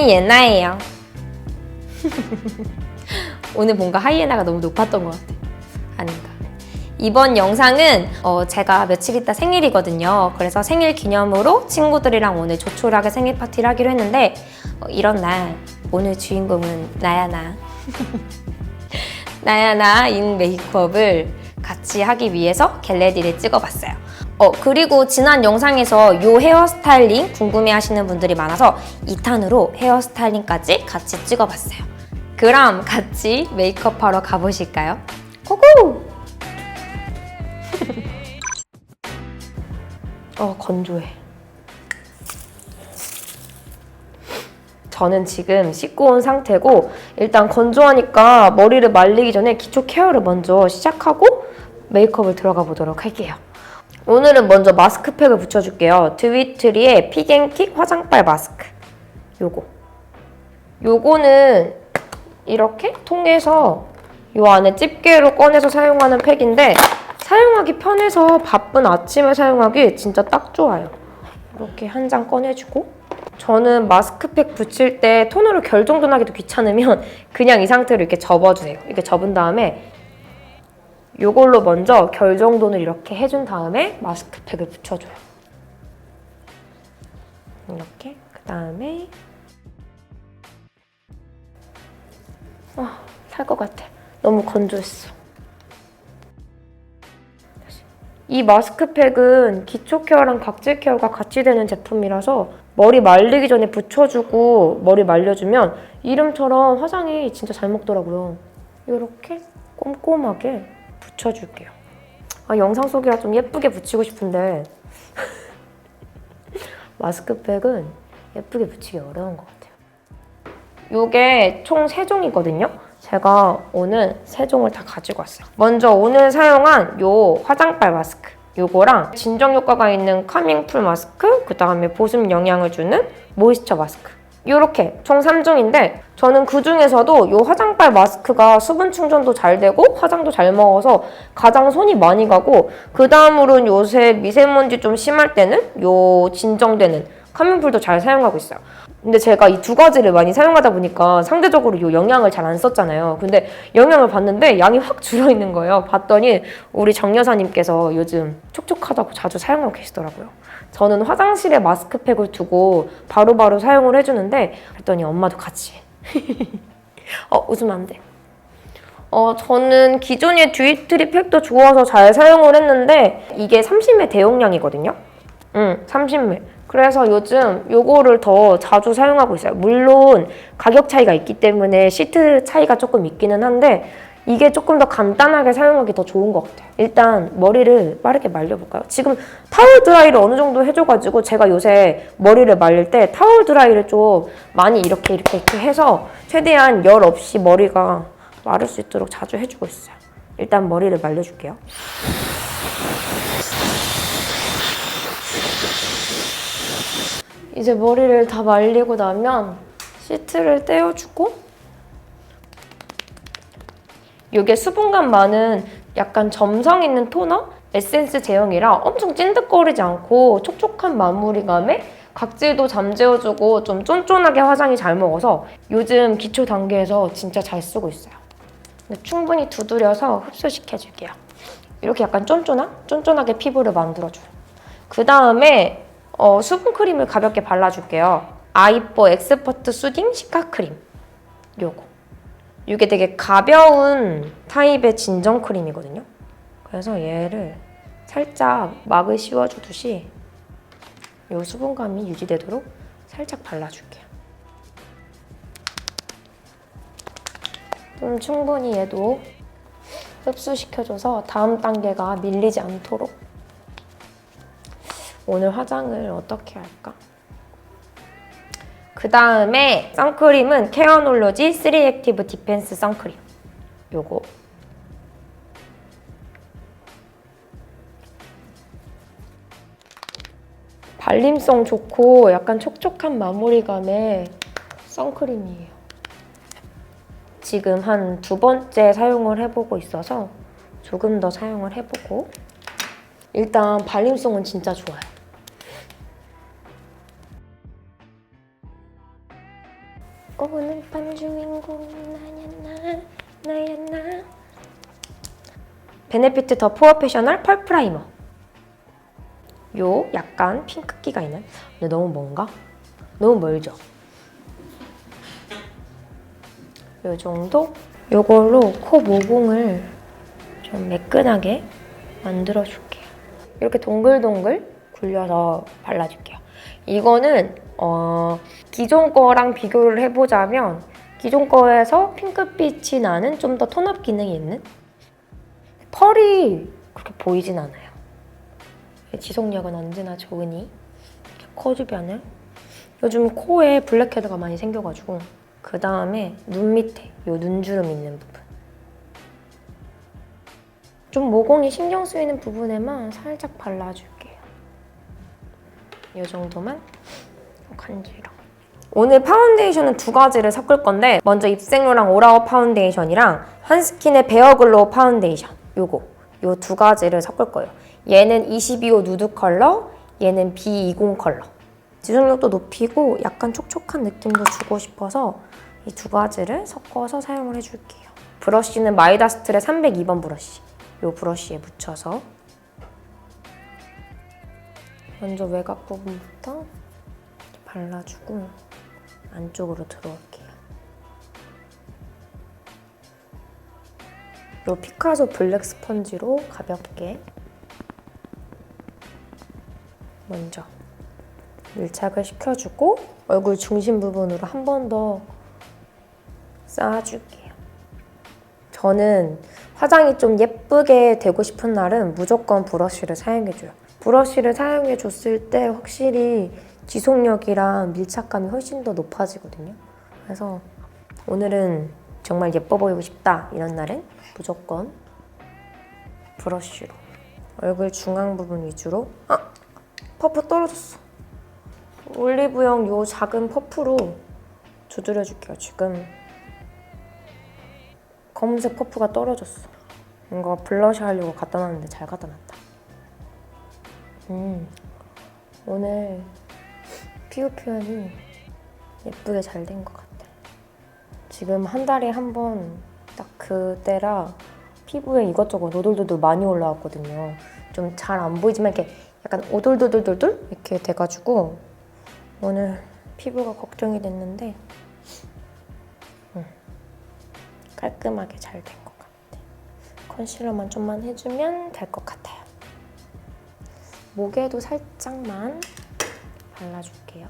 하이에나예요. 오늘 뭔가 하이에나가 너무 높았던 것 같아. 아닌가. 이번 영상은 어, 제가 며칠 있다 생일이거든요. 그래서 생일 기념으로 친구들이랑 오늘 조촐하게 생일 파티를 하기로 했는데 어, 이런 날 오늘 주인공은 나야 나. 나야 나 인 메이크업을 같이 하기 위해서 겟레디를 찍어봤어요. 어 그리고 지난 영상에서 요 헤어스타일링 궁금해 하시는 분들이 많아서 2탄으로 헤어스타일링까지 같이 찍어봤어요. 그럼 같이 메이크업 하러 가보실까요? 고고! 어 건조해. 저는 지금 씻고 온 상태고 일단 건조하니까 머리를 말리기 전에 기초 케어를 먼저 시작하고 메이크업을 들어가 보도록 할게요. 오늘은 먼저 마스크팩을 붙여줄게요. 드위트리의 픽앤킥 화장빨 마스크. 요거. 요거는 이렇게 통해서 요 안에 집게로 꺼내서 사용하는 팩인데 사용하기 편해서 바쁜 아침에 사용하기 진짜 딱 좋아요. 이렇게 한 장 꺼내주고 저는 마스크팩 붙일 때 톤으로 결정돈하기도 귀찮으면 그냥 이 상태로 이렇게 접어주세요. 이렇게 접은 다음에 이걸로 먼저 결정돈을 이렇게 해준 다음에 마스크팩을 붙여줘요. 이렇게 그 다음에 아, 살 것 같아. 너무 건조했어. 이 마스크팩은 기초 케어랑 각질 케어가 같이 되는 제품이라서 머리 말리기 전에 붙여주고 머리 말려주면 이름처럼 화장이 진짜 잘 먹더라고요. 이렇게 꼼꼼하게 붙여줄게요. 아, 영상 속이라 좀 예쁘게 붙이고 싶은데 마스크팩은 예쁘게 붙이기 어려운 것 같아요. 이게 총 3종이거든요. 제가 오늘 세 종을 다 가지고 왔어요. 먼저 오늘 사용한 요 화장빨 마스크. 요거랑 진정 효과가 있는 카밍풀 마스크, 그 다음에 보습 영향을 주는 모이스처 마스크. 요렇게 총 3종인데 저는 그 중에서도 요 화장빨 마스크가 수분 충전도 잘 되고 화장도 잘 먹어서 가장 손이 많이 가고 그 다음으로는 요새 미세먼지 좀 심할 때는 요 진정되는 카밍풀도 잘 사용하고 있어요. 근데 제가 이 두 가지를 많이 사용하다 보니까 상대적으로 요 영양을 잘 안 썼잖아요. 근데 영양을 봤는데 양이 확 줄어 있는 거예요. 봤더니 우리 정 여사님께서 요즘 촉촉하다고 자주 사용하고 계시더라고요. 저는 화장실에 마스크팩을 두고 바로 바로 사용을 해주는데 그랬더니 엄마도 같이. 어, 웃으면 안 돼. 어, 저는 기존의 듀이트리 팩도 좋아서 잘 사용을 했는데 이게 30ml 대용량이거든요. 응, 30ml. 그래서 요즘 요거를 더 자주 사용하고 있어요. 물론 가격 차이가 있기 때문에 시트 차이가 조금 있기는 한데 이게 조금 더 간단하게 사용하기 더 좋은 것 같아요. 일단 머리를 빠르게 말려볼까요? 지금 타월 드라이를 어느 정도 해줘가지고 제가 요새 머리를 말릴 때 타월 드라이를 좀 많이 이렇게 이렇게 이렇게 해서 최대한 열 없이 머리가 마를 수 있도록 자주 해주고 있어요. 일단 머리를 말려줄게요. 이제 머리를 다 말리고 나면 시트를 떼어주고 이게 수분감 많은 약간 점성 있는 토너 에센스 제형이라 엄청 찐득거리지 않고 촉촉한 마무리감에 각질도 잠재워주고 좀 쫀쫀하게 화장이 잘 먹어서 요즘 기초 단계에서 진짜 잘 쓰고 있어요. 충분히 두드려서 흡수시켜줄게요. 이렇게 약간 쫀쫀한? 쫀쫀하게 피부를 만들어줘요. 그 다음에 어, 수분 크림을 가볍게 발라줄게요. 아이뽀 엑스퍼트 수딩 시카 크림. 요거. 이게 되게 가벼운 타입의 진정 크림이거든요. 그래서 얘를 살짝 막을 씌워주듯이 요 수분감이 유지되도록 살짝 발라줄게요. 좀 충분히 얘도 흡수시켜줘서 다음 단계가 밀리지 않도록 오늘 화장을 어떻게 할까? 그 다음에 선크림은 케어놀로지 3 액티브 디펜스 선크림 요거 발림성 좋고 약간 촉촉한 마무리감의 선크림이에요. 지금 한 두 번째 사용을 해보고 있어서 조금 더 사용을 해보고 일단 발림성은 진짜 좋아요. 오늘 밤 주인공 나야 나 나야 나 베네피트 더 포어 패셔널 펄 프라이머 요 약간 핑크기가 있는 근데 너무 뭔가? 너무 멀죠? 요 정도? 요걸로 코 모공을 좀 매끈하게 만들어 줄게요. 이렇게 동글동글 굴려서 발라줄게요. 이거는 어, 기존 거랑 비교를 해보자면 기존 거에서 핑크빛이 나는 좀 더 톤업 기능이 있는 펄이 그렇게 보이진 않아요. 지속력은 언제나 좋으니 이렇게 코 주변을 요즘 코에 블랙헤드가 많이 생겨가지고 그 다음에 눈 밑에 요 눈주름 있는 부분 좀 모공이 신경 쓰이는 부분에만 살짝 발라줄게요. 이 정도만 간지랑. 오늘 파운데이션은 두 가지를 섞을 건데 먼저 입생로랑 오라오 파운데이션이랑 한스킨의 베어글로우 파운데이션 요거 요 두 가지를 섞을 거예요. 얘는 22호 누드 컬러, 얘는 B20 컬러. 지속력도 높이고 약간 촉촉한 느낌도 주고 싶어서 이 두 가지를 섞어서 사용을 해줄게요. 브러쉬는 마이다스틀의 302번 브러쉬. 요 브러쉬에 묻혀서 먼저 외곽 부분부터 발라주고 안쪽으로 들어올게요. 요 피카소 블랙 스펀지로 가볍게 먼저 밀착을 시켜주고 얼굴 중심 부분으로 한 번 더 쌓아줄게요. 저는 화장이 좀 예쁘게 되고 싶은 날은 무조건 브러쉬를 사용해줘요. 브러쉬를 사용해 줬을 때 확실히 지속력이랑 밀착감이 훨씬 더 높아지거든요. 그래서 오늘은 정말 예뻐 보이고 싶다 이런 날은 무조건 브러쉬로 얼굴 중앙 부분 위주로 아! 퍼프 떨어졌어. 올리브영 요 작은 퍼프로 두드려 줄게요. 지금 검은색 퍼프가 떨어졌어. 이거 블러셔 하려고 갖다 놨는데 잘 갖다 놨다. 음, 오늘 피부 표현이 예쁘게 잘 된 것 같아. 지금 한 달에 한 번 딱 그때라 피부에 이것저것 노돌도돌 많이 올라왔거든요. 좀 잘 안 보이지만 이렇게 약간 오돌도돌돌돌 이렇게 돼가지고 오늘 피부가 걱정이 됐는데 음, 깔끔하게 잘 된 것 같아. 컨실러만 좀만 해주면 될 것 같아요. 목에도 살짝만 발라줄게요.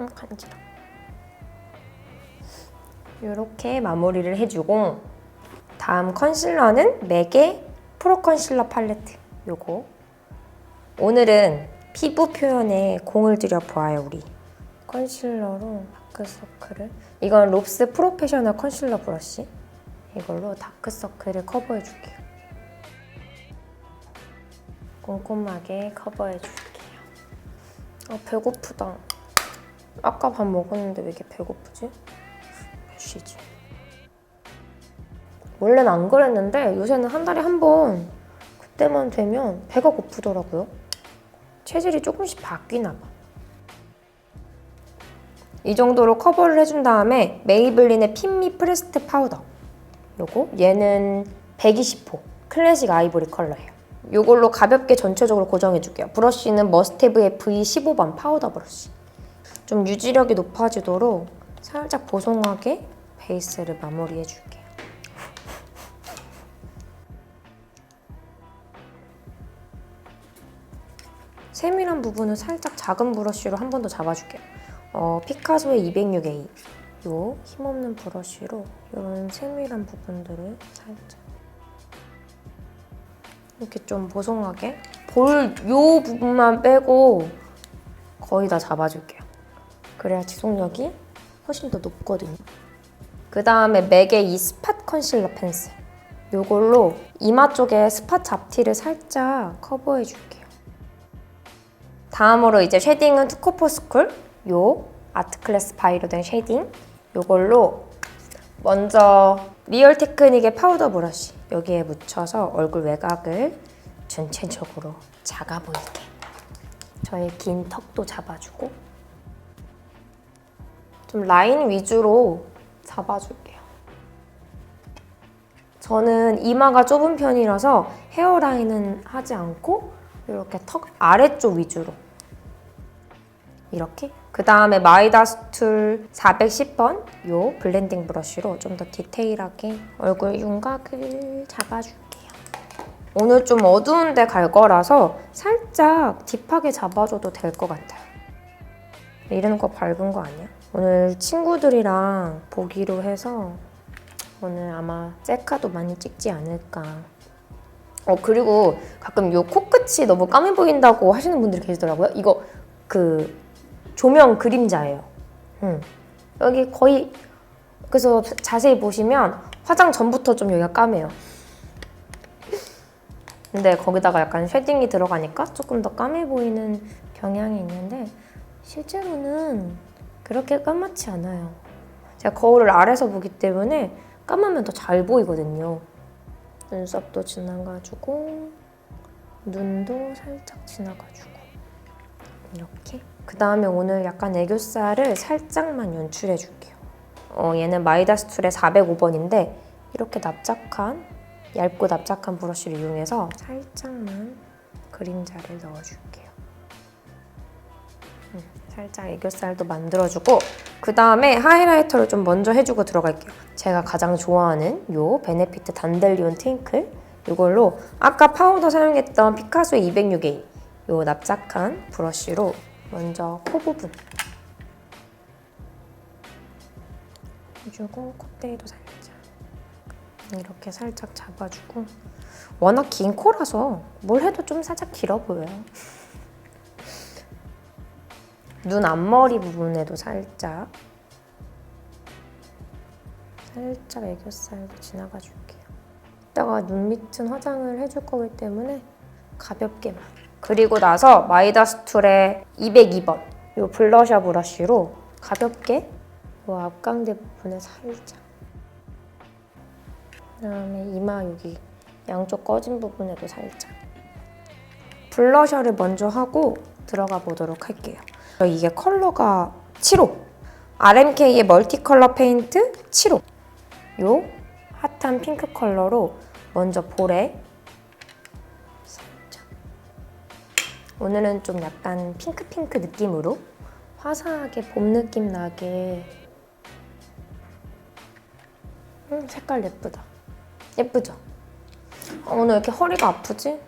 응, 간지러. 이렇게 마무리를 해주고 다음 컨실러는 맥의 프로 컨실러 팔레트 요거 오늘은 피부 표현에 공을 들여 보아요 우리 컨실러로 다크서클을 이건 롭스 프로페셔널 컨실러 브러쉬 이걸로 다크서클을 커버해 줄게요 꼼꼼하게 커버해 줄게요 아 배고프다 아까 밥 먹었는데 왜 이렇게 배고프지? 몇 시지? 원래는 안 그랬는데 요새는 한 달에 한 번 그때만 되면 배가 고프더라고요. 체질이 조금씩 바뀌나 봐. 이 정도로 커버를 해준 다음에 메이블린의 핀미 프레스트 파우더 요거 얘는 120호 클래식 아이보리 컬러예요. 요걸로 가볍게 전체적으로 고정해줄게요. 브러쉬는 머스테브의 V15번 파우더 브러쉬. 좀 유지력이 높아지도록 살짝 보송하게 베이스를 마무리해줄게요. 세밀한 부분은 살짝 작은 브러쉬로 한 번 더 잡아줄게요. 어, 피카소의 206A 요 힘없는 브러쉬로 이런 세밀한 부분들을 살짝 이렇게 좀 보송하게 볼 요 부분만 빼고 거의 다 잡아줄게요. 그래야 지속력이 훨씬 더 높거든요. 그 다음에 맥의 이 스팟 컨실러 펜슬 요걸로 이마 쪽에 스팟 잡티를 살짝 커버해 줄게요. 다음으로 이제 쉐딩은 투코포 스쿨 요 아트 클래스 바이로 된 쉐딩 요걸로 먼저 리얼 테크닉의 파우더 브러쉬 여기에 묻혀서 얼굴 외곽을 전체적으로 작아 보이게 저의 긴 턱도 잡아주고 좀 라인 위주로 잡아줄게요. 저는 이마가 좁은 편이라서 헤어라인은 하지 않고 이렇게 턱 아래쪽 위주로 이렇게 그 다음에 마이다스툴 410번 요 블렌딩 브러쉬로 좀 더 디테일하게 얼굴 윤곽을 잡아줄게요. 오늘 좀 어두운 데 갈 거라서 살짝 딥하게 잡아줘도 될 것 같아요. 이런 거 밝은 거 아니야? 오늘 친구들이랑 보기로 해서 오늘 아마 셀카도 많이 찍지 않을까. 어 그리고 가끔 요 코끝이 너무 까매 보인다고 하시는 분들이 계시더라고요. 이거 그 조명 그림자예요. 음. 여기 거의 그래서 자세히 보시면 화장 전부터 좀 여기가 까매요. 근데 거기다가 약간 쉐딩이 들어가니까 조금 더 까매 보이는 경향이 있는데 실제로는 그렇게 까맣지 않아요. 제가 거울을 아래서 보기 때문에 까마면 더 잘 보이거든요. 눈썹도 지나가주고 눈도 살짝 지나가주고 이렇게 그 다음에 오늘 약간 애교살을 살짝만 연출해 줄게요. 어, 얘는 마이다스 툴의 405번인데 이렇게 납작한 얇고 납작한 브러쉬를 이용해서 살짝만 그림자를 넣어줄게요. 음, 살짝 애교살도 만들어주고 그 다음에 하이라이터를 좀 먼저 해주고 들어갈게요. 제가 가장 좋아하는 요 베네피트 단델리온 트윙클 이걸로 아까 파우더 사용했던 피카소 206A 요 납작한 브러쉬로 먼저 코 부분 해주고 콧대에도 살짝 이렇게 살짝 잡아주고 워낙 긴 코라서 뭘 해도 좀 살짝 길어 보여요. 눈 앞머리 부분에도 살짝 살짝 애교살도 지나가 줄게요. 이따가 눈 밑은 화장을 해줄 거기 때문에 가볍게만. 그리고 나서 마이다스툴의 202번 이 블러셔 브러쉬로 가볍게 이 앞광대 부분에 살짝. 그다음에 이마 여기 양쪽 꺼진 부분에도 살짝. 블러셔를 먼저 하고 들어가 보도록 할게요. 이게 컬러가 7호. RMK의 멀티 컬러 페인트 7호. 요 핫한 핑크 컬러로 먼저 볼에 오늘은 좀 약간 핑크핑크 느낌으로 화사하게 봄 느낌 나게 음, 색깔 예쁘다 예쁘죠? 어, 오늘 왜 이렇게 허리가 아프지?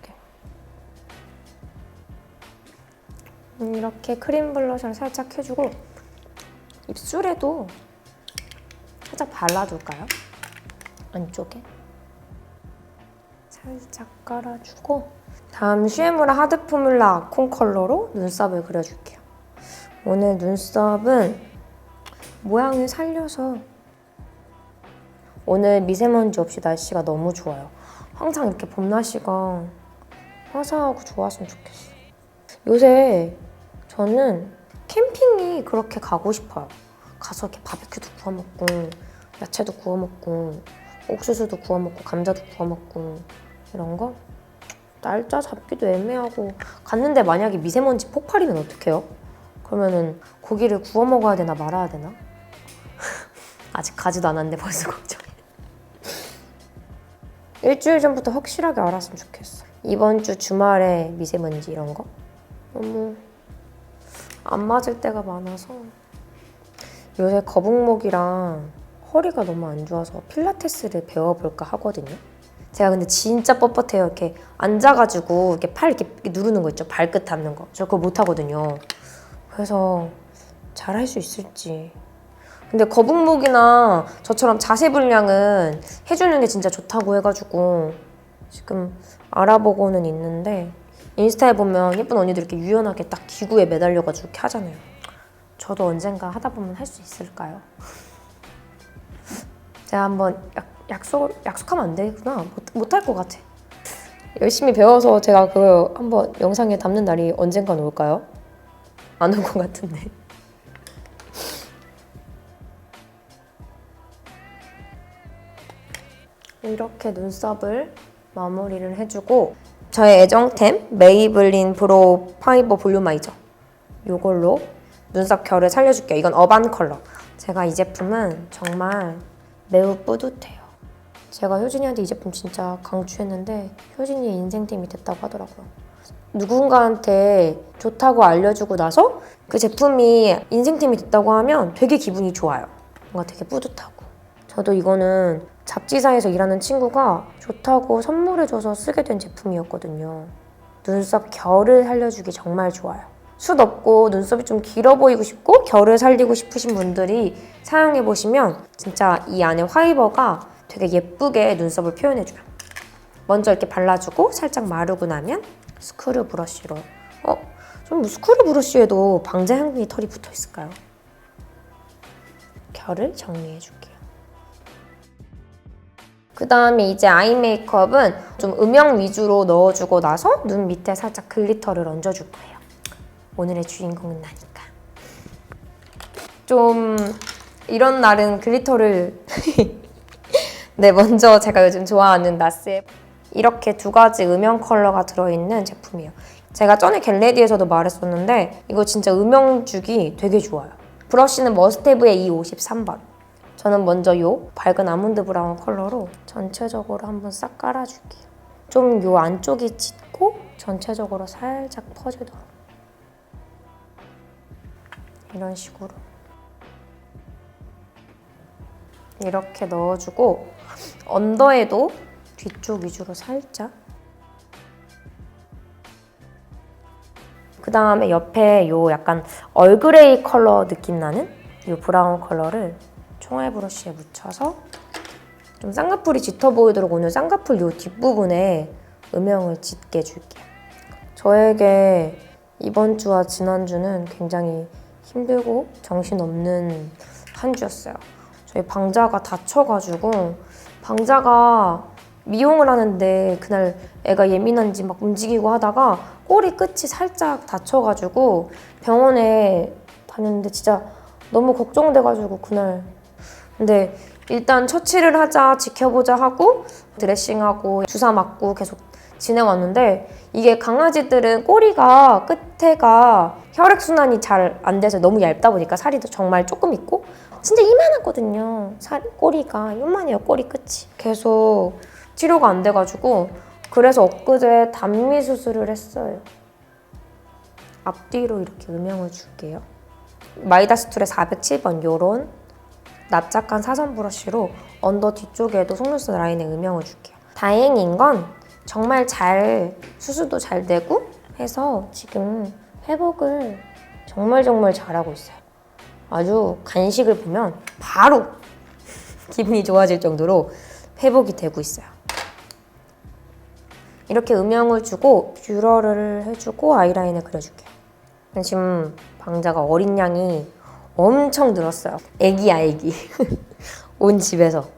이렇게. 음, 이렇게 크림 블러셔를 살짝 해주고 입술에도 살짝 발라줄까요? 안쪽에 살짝 깔아주고 다음 슈에무라 하드 포뮬라 아콘 컬러로 눈썹을 그려줄게요. 오늘 눈썹은 모양을 살려서 오늘 미세먼지 없이 날씨가 너무 좋아요. 항상 이렇게 봄 날씨가 화사하고 좋았으면 좋겠어. 요새 저는 캠핑이 그렇게 가고 싶어요. 가서 이렇게 바비큐도 구워 먹고, 야채도 구워 먹고, 옥수수도 구워 먹고, 감자도 구워 먹고 이런 거 날짜 잡기도 애매하고 갔는데 만약에 미세먼지 폭발이면 어떡해요? 그러면은 고기를 구워 먹어야 되나 말아야 되나? 아직 가지도 않았는데 벌써 걱정해. 일주일 전부터 확실하게 알았으면 좋겠어. 이번 주 주말에 미세먼지 이런 거 너무 안 맞을 때가 많아서 요새 거북목이랑 허리가 너무 안 좋아서 필라테스를 배워볼까 하거든요. 제가 근데 진짜 뻣뻣해요. 이렇게 앉아가지고 이렇게 팔 이렇게 누르는 거 있죠. 발끝 닿는 거. 저 그거 못 하거든요. 그래서 잘 할 수 있을지. 근데 거북목이나 저처럼 자세 불량은 해주는 게 진짜 좋다고 해가지고 지금 알아보고는 있는데 인스타에 보면 예쁜 언니들 이렇게 유연하게 딱 기구에 매달려가지고 이렇게 하잖아요. 저도 언젠가 하다 보면 할 수 있을까요? 제가 한번 약속 약속하면 안 되구나 못할 것 같아. 열심히 배워서 제가 그 한번 영상에 담는 날이 언젠간 올까요? 안 올 것 같은데. 이렇게 눈썹을 마무리를 해주고 저의 애정템 메이블린 브로 파이버 볼륨 아이저 이걸로 눈썹 결을 살려줄게요. 이건 어반 컬러. 제가 이 제품은 정말 매우 뿌듯해요. 제가 효진이한테 이 제품 진짜 강추했는데 효진이의 인생템이 됐다고 하더라고요. 누군가한테 좋다고 알려주고 나서 그 제품이 인생템이 됐다고 하면 되게 기분이 좋아요. 뭔가 되게 뿌듯하고. 저도 이거는 잡지사에서 일하는 친구가 좋다고 선물해줘서 쓰게 된 제품이었거든요. 눈썹 결을 살려주기 정말 좋아요. 숱 없고 눈썹이 좀 길어 보이고 싶고 결을 살리고 싶으신 분들이 사용해 보시면 진짜 이 안에 화이버가 되게 예쁘게 눈썹을 표현해줘요. 먼저 이렇게 발라주고 살짝 마르고 나면 스크류 브러쉬로 어? 좀 스크류 브러쉬에도 방제 향균이 털이 붙어 있을까요? 결을 정리해 줄게요. 그 다음에 이제 아이 메이크업은 좀 음영 위주로 넣어주고 나서 눈 밑에 살짝 글리터를 얹어줄 거예요. 오늘의 주인공은 나니까. 좀 이런 날은 글리터를 네 먼저 제가 요즘 좋아하는 나스의 이렇게 두 가지 음영 컬러가 들어있는 제품이에요. 제가 전에 겟레디에서도 말했었는데 이거 진짜 음영 주기 되게 좋아요. 브러쉬는 머스테브의 E53번. 저는 먼저 이 밝은 아몬드 브라운 컬러로 전체적으로 한번 싹 깔아줄게요. 좀이 안쪽이 짙고 전체적으로 살짝 퍼지도록. 이런 식으로. 이렇게 넣어주고 언더에도 뒤쪽 위주로 살짝 그 다음에 옆에 요 약간 얼그레이 컬러 느낌 나는 이 브라운 컬러를 총알 브러쉬에 묻혀서 좀 쌍꺼풀이 짙어 보이도록 오늘 쌍꺼풀 요 뒷부분에 음영을 짙게 줄게요. 저에게 이번 주와 지난주는 굉장히 힘들고 정신없는 한 주였어요. 저희 방자가 다쳐가지고 방자가 미용을 하는데 그날 애가 예민한지 막 움직이고 하다가 꼬리 끝이 살짝 다쳐가지고 병원에 다녔는데 진짜 너무 걱정돼가지고 그날. 근데 일단 처치를 하자 지켜보자 하고 드레싱하고 주사 맞고 계속 지내왔는데 이게 강아지들은 꼬리가 끝에가 혈액순환이 잘 안 돼서 너무 얇다 보니까 살이 정말 조금 있고 진짜 이만하거든요. 살, 꼬리가 이만해요. 꼬리 끝이. 계속 치료가 안 돼가지고 그래서 엊그제 단미 수술을 했어요. 앞뒤로 이렇게 음영을 줄게요. 마이다스 툴의 407번 요런 납작한 사선 브러쉬로 언더 뒤쪽에도 속눈썹 라인에 음영을 줄게요. 다행인 건 정말 잘 수술도 잘 되고 해서 지금 회복을 정말 정말 잘하고 있어요. 아주 간식을 보면 바로 기분이 좋아질 정도로 회복이 되고 있어요. 이렇게 음영을 주고 뷰러를 해주고 아이라인을 그려줄게요. 지금 방자가 어린 양이 엄청 늘었어요. 애기야 애기. 온 집에서.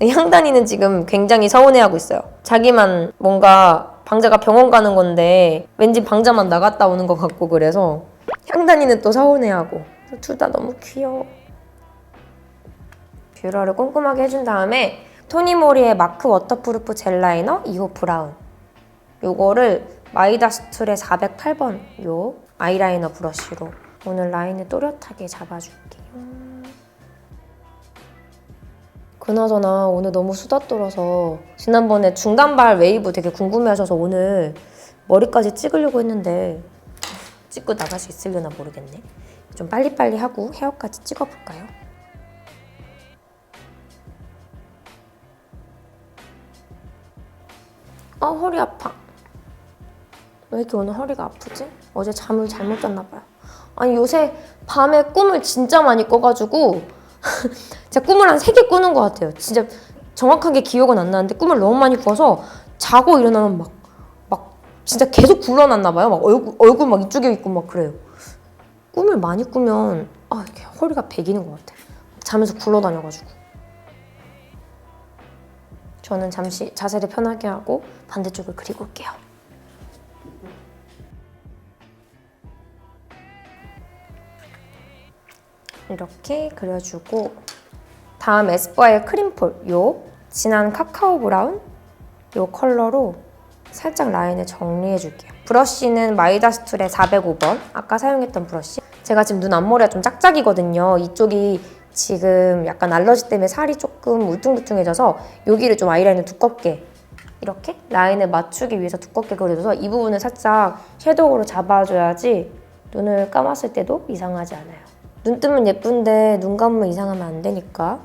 향단이는 지금 굉장히 서운해하고 있어요. 자기만 뭔가 방자가 병원 가는 건데 왠지 방자만 나갔다 오는 것 같고 그래서 향단이는 또 서운해하고 둘 다 너무 귀여워. 뷰러를 꼼꼼하게 해준 다음에 토니모리의 마크 워터프루프 젤 라이너 2호 브라운 요거를 마이다스 툴의 408번 요 아이라이너 브러쉬로 오늘 라인을 또렷하게 잡아줄게요. 그나저나 오늘 너무 수다 떨어서 지난번에 중단발 웨이브 되게 궁금해하셔서 오늘 머리까지 찍으려고 했는데 찍고 나갈 수 있으려나 모르겠네. 좀 빨리빨리 하고 헤어까지 찍어볼까요? 아 허리 아파. 왜 이렇게 오늘 허리가 아프지? 어제 잠을 잘못 잤나 봐요. 아니 요새 밤에 꿈을 진짜 많이 꿔가지고 제가 꿈을 한 세 개 꾸는 것 같아요. 진짜 정확하게 기억은 안 나는데 꿈을 너무 많이 꿔서 자고 일어나면 막, 막 진짜 계속 굴러났나 봐요. 막 얼굴, 얼굴 막 이쪽에 있고 막 그래요. 꿈을 많이 꾸면 아, 이렇게 허리가 베기는 것 같아요. 자면서 굴러다녀가지고. 저는 잠시 자세를 편하게 하고 반대쪽을 그리고 올게요. 이렇게 그려주고 다음 에스쁘아의 크림폴 요 진한 카카오 브라운 이 컬러로 살짝 라인을 정리해 줄게요. 브러쉬는 마이다스 툴의 405번 아까 사용했던 브러쉬 제가 지금 눈 앞머리가 좀 짝짝이거든요. 이쪽이 지금 약간 알러지 때문에 살이 조금 울퉁불퉁해져서 여기를 좀 아이라인을 두껍게 이렇게 라인을 맞추기 위해서 두껍게 그려줘서 이 부분을 살짝 섀도우로 잡아줘야지 눈을 감았을 때도 이상하지 않아요. 눈 뜨면 예쁜데 눈 감으면 이상하면 안 되니까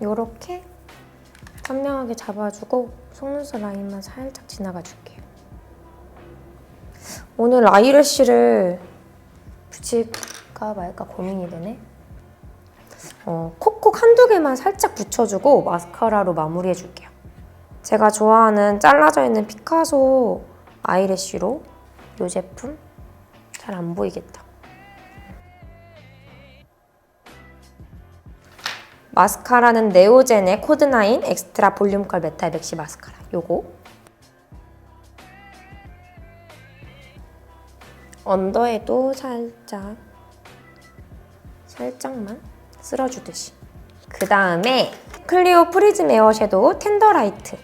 이렇게 선명하게 잡아주고 속눈썹 라인만 살짝 지나가 줄게요. 오늘 아이래쉬를 붙일까 말까 고민이 되네. 어, 콕콕 한두 개만 살짝 붙여주고 마스카라로 마무리해 줄게요. 제가 좋아하는 잘라져 있는 피카소 아이래쉬로 이 제품 잘 안 보이겠다. 마스카라는 네오젠의 코드9 엑스트라 볼륨컬 메탈 맥시 마스카라. 요거. 언더에도 살짝 살짝만 쓸어주듯이. 그 다음에 클리오 프리즘 에어 섀도우 텐더라이트.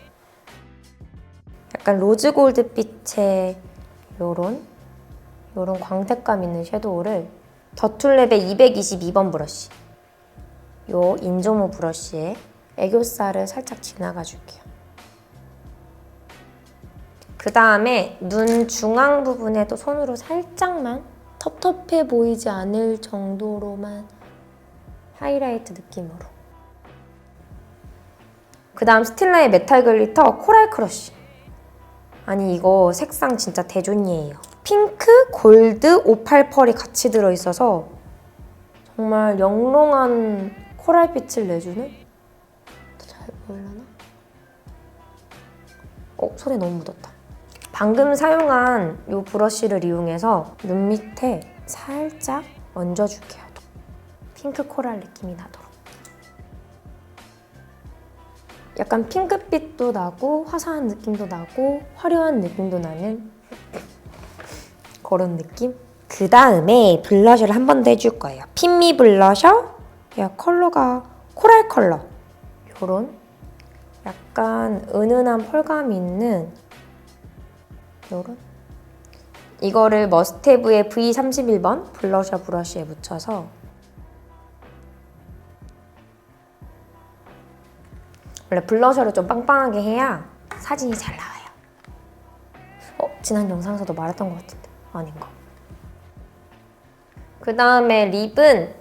약간 로즈 골드 빛의 요런 요런 광택감 있는 섀도우를 더툴랩의 222번 브러쉬 요 인조모 브러쉬에 애교살을 살짝 지나가 줄게요. 그 다음에 눈 중앙 부분에도 손으로 살짝만 텁텁해 보이지 않을 정도로만 하이라이트 느낌으로. 그 다음 스틸라의 메탈 글리터 코랄 크러쉬. 아니 이거 색상 진짜 대존이에요. 핑크, 골드, 오팔 펄이 같이 들어있어서 정말 영롱한 코랄빛을 내주는 더잘 보일라나? 어, 손에 너무 묻었다. 방금 사용한 이 브러쉬를 이용해서 눈 밑에 살짝 얹어줄게요. 핑크 코랄 느낌이 나도록. 약간 핑크빛도 나고 화사한 느낌도 나고 화려한 느낌도 나는 그런 느낌? 그 다음에 블러셔를 한 번 더 해줄 거예요. 핀미 블러셔. 야 컬러가 코랄 컬러. 요런 약간 은은한 펄감 있는 요런 이거를 머스테브의 V31번 블러셔 브러쉬에 묻혀서 원래 블러셔를 좀 빵빵하게 해야 사진이 잘 나와요. 어, 지난 영상에서도 말했던 것 같은데 아닌가? 그 다음에 립은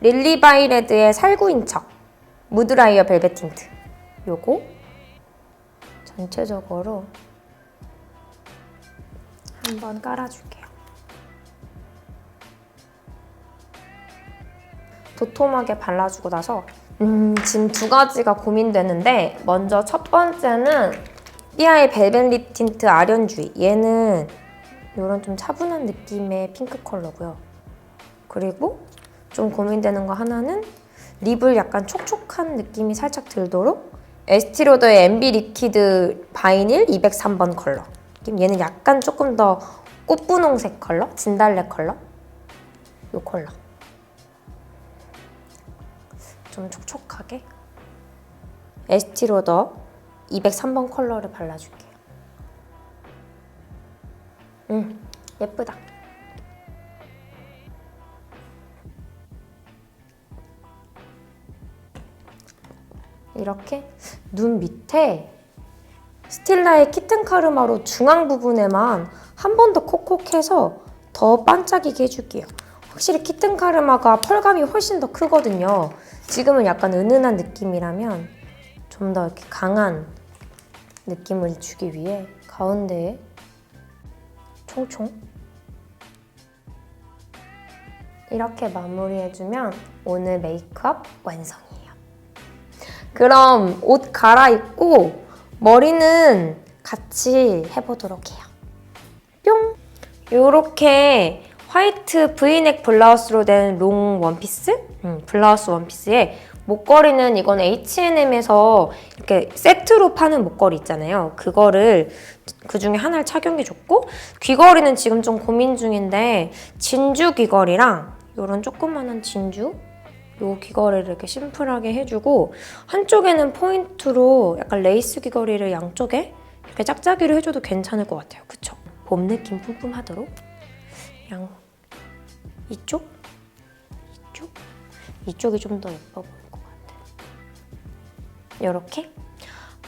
릴리 바이레드의 살구인 척 무드라이어 벨벳 틴트 요거 전체적으로 한번 깔아줄게요. 도톰하게 발라주고 나서 음, 지금 두 가지가 고민되는데 먼저 첫 번째는 삐아의 벨벳 립 틴트 아련주의 얘는 이런 좀 차분한 느낌의 핑크 컬러고요. 그리고 좀 고민되는 거 하나는 립을 약간 촉촉한 느낌이 살짝 들도록 에스티로더의 MB 리퀴드 바이닐 203번 컬러. 얘는 약간 조금 더 꽃분홍색 컬러, 진달래 컬러. 이 컬러. 좀 촉촉하게 에스티로더 203번 컬러를 발라줄게요. 음, 예쁘다. 이렇게 눈 밑에 스틸라의 키튼 카르마로 중앙 부분에만 한 번 더 콕콕해서 더 반짝이게 해줄게요. 확실히 키튼 카르마가 펄감이 훨씬 더 크거든요. 지금은 약간 은은한 느낌이라면 좀 더 이렇게 강한 느낌을 주기 위해 가운데에 총총 이렇게 마무리해주면 오늘 메이크업 완성이에요. 그럼 옷 갈아입고 머리는 같이 해보도록 해요. 뿅! 요렇게 화이트 브이넥 블라우스로 된 롱 원피스? 음, 블라우스 원피스에 목걸이는 이건 H&M에서 이렇게 세트로 파는 목걸이 있잖아요. 그거를 그 중에 하나를 착용해줬고 귀걸이는 지금 좀 고민 중인데 진주 귀걸이랑 이런 조그만한 진주 요 귀걸이를 이렇게 심플하게 해주고 한쪽에는 포인트로 약간 레이스 귀걸이를 양쪽에 이렇게 짝짝이로 해줘도 괜찮을 것 같아요. 그쵸? 봄 느낌 뿜뿜하도록 양 이쪽 이쪽 이쪽이 좀 더 예뻐 보일 것 같아요. 이렇게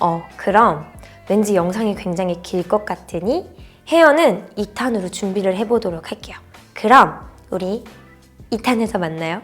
어 그럼 왠지 영상이 굉장히 길 것 같으니 헤어는 2탄으로 준비를 해보도록 할게요. 그럼 우리 2탄에서 만나요.